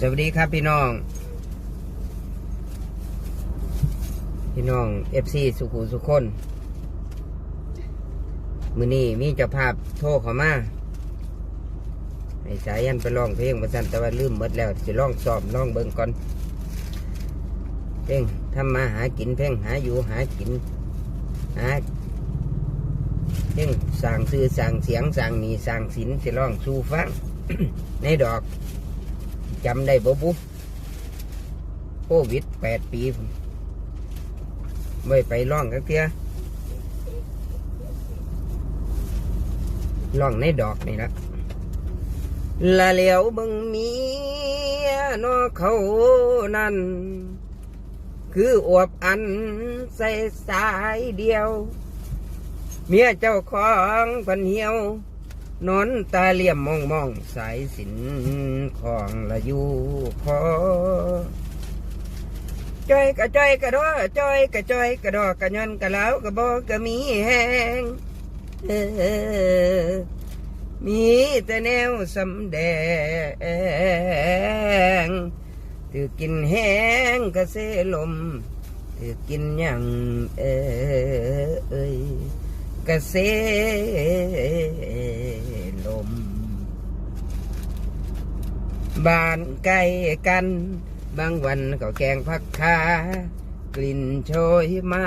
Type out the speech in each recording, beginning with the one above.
สวัสดีครับพี่น้อง พี่น้องเอฟซีสุขุสุขคนมือนี้มีเจ้าภาพโทรเขามาให้สายยันไปร้องเพลงมาสั่นแต่ว่าลืมหมดแล้วสิร้องสอบร้องเบิ่งก่อนเพลงทำมาหากินเพลงหาอยู่หากินหาเพลงสั่งซื้อสั่งเสียงสั่งหนีสั่งสินสิร้องสู่ฟังในดอก จำได้บ่บุโควิดแปดปีไม่ไปร้องกันเทียร้องในดอกนี่ละละเหลียวบึงเมียนอเขานั่น คืออวบอันใส่สายเดียว เมียเจ้าของพันเหี่ยว นอนตาเหลี่ยมมองมองสายสินของละยูพอจ้อยกะจ้อยกะดอจ้อยกะจ้อยกะดอกะย้อนกะแล้วกะบอกะมีแหงมีแต่แนวสำแดงถือกินแห้งกะเสลมถือกินยังเออ เอ้ยกษลม บ้านใกล้กัน บางวันก็แกงผักคากลิ่นโชยมา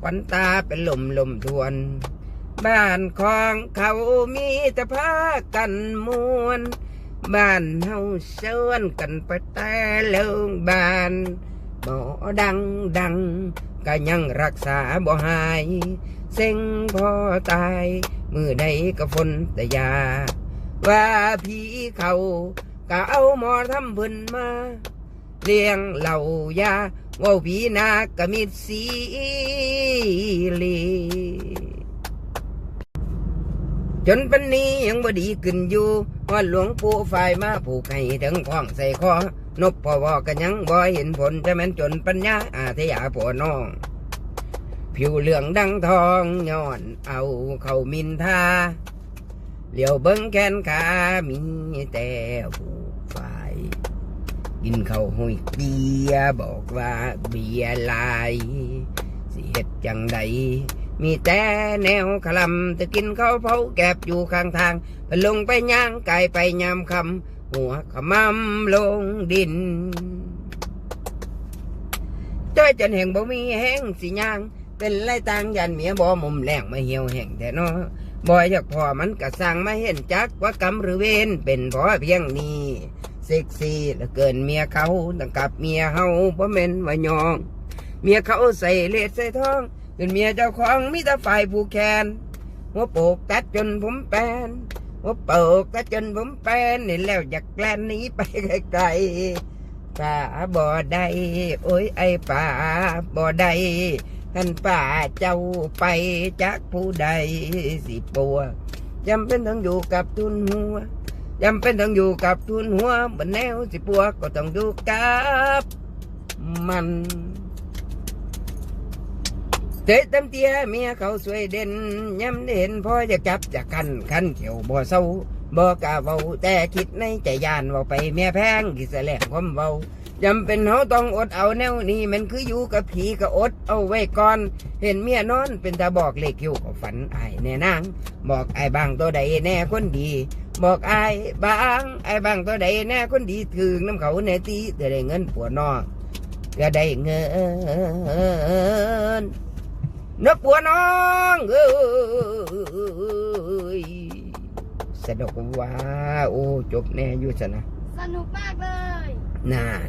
ควันตาเป็นลมลมทวน บ้านของเขามีแต่พากันมวนบ้านเฮาเชิญกันไปแต่โรงบ้าน หมอดังดังก็ยังรักษาบ่หาย เซ็งพอตาย มือใดก็ฝนแต่ยา ว่าผีเขาก็เอาหมอทำเพิ่นมา เลี้ยงเหล่ายาว่าผีนากมิดสีลีจนปันนี้ยังบ่ดีขึ้นอยู่ว่าหลวงปู่ฝ่ายมาผูกให้ถึงคล้องใส่คอ นบพอวอกันยังบ่เห็นผลจะแม่นจนปัญญาอาทยาผัวน้อง ผิวเหลืองดังทองย้อนเอาเข้ามินทาเหลียวเบิ้งแขนขามีแต่ผู้ฝ่ายกินข้าวหุยเบียบอกว่าเบียลายสิเฮ็ดจังใดมีแต่แนวขลำจะกินข้าวเผาแกบอยู่ข้างทางลงไปย่างไก่ไปยามคำ หัวขมำลงดินจ้อยจนแห่งบ่มีแห้งสิย่าง เป็นไรต่างยันเมียบ่มุมแรงมาเหี่ยวแห่งแต่นอบ่อยากพอมันก็สั่งมาเห็นจักว่ากรรมหรือเวรเป็นเพราะเพียงนี้เซ็กซี่เหลือเกินเมียเขาตั้งกับเมียเฮาบ่แม่นว่ายอง เมียเขาใส่เลสใส่ท้องจนเมียเจ้าของมีแต่ฝ่ายผู้แคนหัวโปกตัดจนผมแปน หัวโปกตัดจนผมแปนนี่แล้วอยากแกล้นนี้ไปไกลๆป่าบ่ได้โอ้ยไอ้ป่าบ่ได้ท่านป่าเจ้าไปจากผู้ใดสิปัวจำเป็นต้องอยู่กับทุนหัวจำเป็นต้องอยู่กับทุนหัวบนแนวสิปัวก็ต้องอยู่กับมัน เตะต็มเตียเมียเขาสวยเด่นย้ำได้เห็นพ่อจะจับจะคันคันเขียวบ่เศร้าบ่กล้าเว้าแต่คิดในใจยานเว่าไปเมียแพงกิสแลกความเว้าจำเป็นเขาต้องอดเอาแนวนี้มันคืออยู่กับผีก็อดเอาไว้ก่อน เห็นเมียนอนเป็นตาบอกเล็กอยู่ก็ฝันไอายแน่นาง บอกไอ้บางตัวใดแน่คนดี บอกไอ้บางไอ้บางตัวใดแน่คนดีถึงน้ำเขาแน่ตีจะได้เงินผัวนอกก็ได้เงิน นักปัวน้องเอ้ยสนุกว่า โอ้ จบแน่อยู่สนะ สนุกมากเลยนาน